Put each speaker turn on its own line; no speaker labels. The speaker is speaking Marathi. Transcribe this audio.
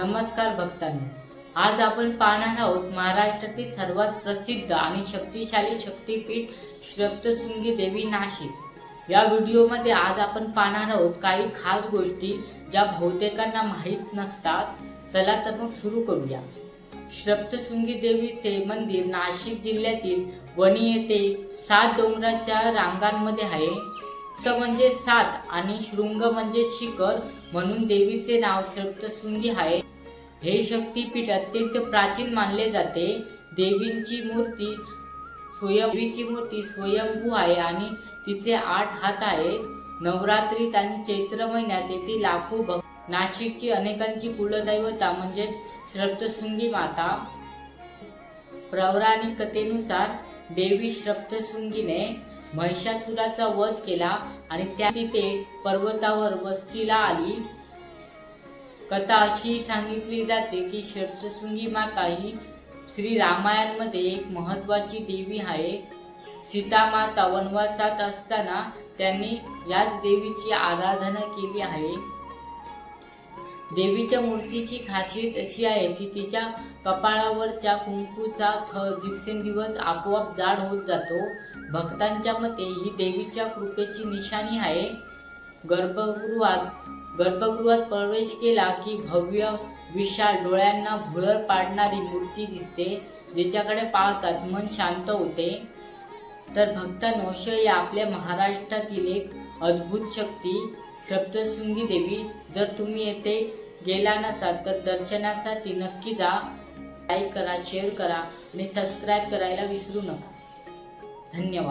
नमस्कार भक्तांनो. आज आपण पाहणार आहोत महाराष्ट्रातील सर्वात प्रसिद्ध आणि शक्तिशाली शक्तीपीठ सप्तशृंगी देवी नाशिक. या व्हिडिओमध्ये आज आपण पाहणार आहोत काही खास गोष्टी ज्या बहुतेकांना माहीत नसतात. चला तर मग सुरू करूया. सप्तशृंगी देवीचे मंदिर नाशिक जिल्ह्यातील वणी येथे सात डोंगराच्या रांगांमध्ये आहे. स म्हणजे सात आणि शृंग म्हणजे शिखर म्हणून देवीचे नाव सप्तशृंगी आहे. हे शक्तीपीठ अत्यंत प्राचीन मानले जाते. देवींची मूर्ती स्वयं मूर्ती स्वयंभू आहे आणि तिचे आठ हात आहेत. नवरात्रीत आणि चैत्र महिन्यात येथे लाखो भक्त नाशिकची अनेकांची कुलदैवता म्हणजेच सप्तशृंगी माता. पौराणिक कथेनुसार देवी सप्तशृंगीने महिषासुराचा वध केला आणि त्या तिथे पर्वतावर वस्तीला आली. कथा अशी सांगितली जाते की शब्दशृंगी माता ही श्री रामायणमध्ये एक महत्वाची देवी आहे. सीता माता वनवासात असताना त्यांनी याच देवीची आराधना केली आहे. देवीच्या मूर्तीची खासियत अशी आहे की तिच्या कपाळावरच्या कुंकूचा थर दिवसेंदिवस आपोआप जाड होत जातो. भक्तांच्या मते ही देवीच्या कृपेची निशाणी आहे. गर्भगृहात गर्भगृहात प्रवेश केला की भव्य विशाल डोळ्यांना भुळर पाडणारी मूर्ती दिसते जिच्याकडे पाहतात मन शांत होते. तर भक्तांनो अशी आपल्या महाराष्ट्रातील एक अद्भुत शक्ती सप्तशृंगी देवी जर तुम्ही येथे गेला नसाल तर दर्शनासाठी नक्की जा. लाईक करा शेअर करा आणि सबस्क्राईब करायला विसरू नका. धन्यवाद.